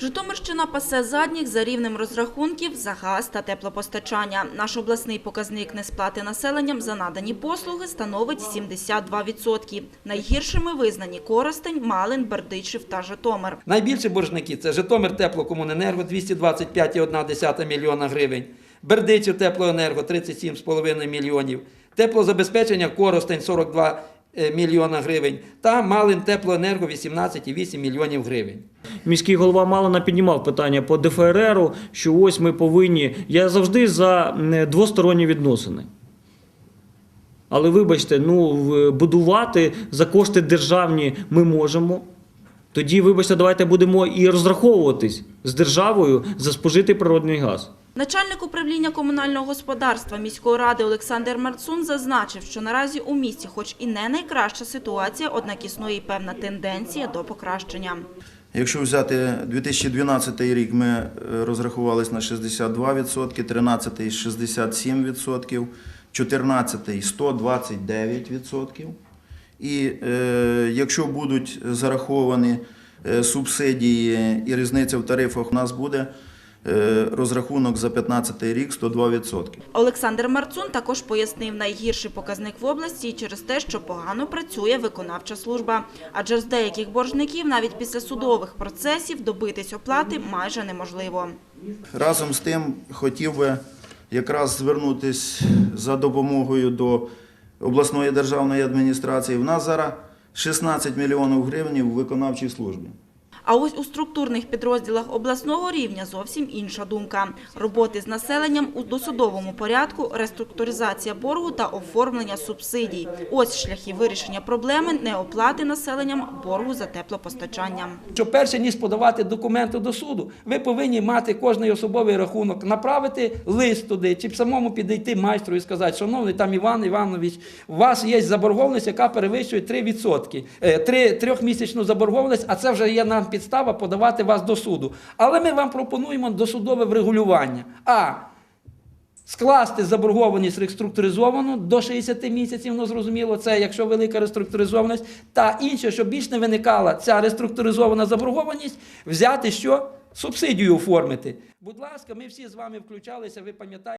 Житомирщина пасе задніх за рівнем розрахунків за газ та теплопостачання. Наш обласний показник несплати населенням за надані послуги становить 72%. Найгіршими визнані Коростень, Малин, Бердичів та Житомир. Найбільші боржники це Житомир Теплокомуненерго 225,1 мільйона гривень, Бердичів Теплоенерго 37,5 мільйонів, теплозабезпечення Коростень 42 е, мільйона гривень та Малин Теплоенерго 18,8 мільйонів гривень. Міський голова Малина піднімав питання по ДФРРу, що ось ми повинні. Я завжди за двосторонні відносини. Але вибачте, ну будувати за кошти державні ми можемо. Тоді, вибачте, давайте будемо і розраховуватись з державою за спожитий природний газ. Начальник управління комунального господарства міської ради Олександр Марцун зазначив, що наразі у місті, хоч і не найкраща ситуація, однак існує й певна тенденція до покращення. Якщо взяти 2012 рік, ми е, розрахувались на 62%, 13 67%, 14 129%. І е, якщо будуть зараховані е, субсидії і різниця в тарифах, у нас буде розрахунок за 15 рік 102%. Олександр Марцун також пояснив найгірший показник в області через те, що погано працює виконавча служба. Адже з деяких боржників навіть після судових процесів добитись оплати майже неможливо. Разом з тим хотів би якраз звернутися за допомогою до обласної державної адміністрації. У нас зараз 16 мільйонів гривень в виконавчій службі. А ось у структурних підрозділах обласного рівня зовсім інша думка. Роботи з населенням у досудовому порядку, реструктуризація боргу та оформлення субсидій. Ось шляхи вирішення проблеми неоплати населенням боргу за теплопостачання. Що перше, ніж подавати документи до суду, ви повинні мати кожний особовий рахунок, направити лист туди, чи самому підійти майстру і сказати, шановний там Іван Іванович, у вас є заборгованість, яка перевищує 3%, е, 3, трьохмісячну заборгованість, а це вже є нам підстава подавати вас до суду. Але ми вам пропонуємо досудове врегулювання. А Скласти заборгованість реструктуризовану до 60 місяців, ну зрозуміло, це якщо велика реструктуризованість. Та інше, щоб більш не виникала ця реструктуризована заборгованість, взяти що? Субсидію оформити. Будь ласка, ми всі з вами включалися, ви пам'ятаєте.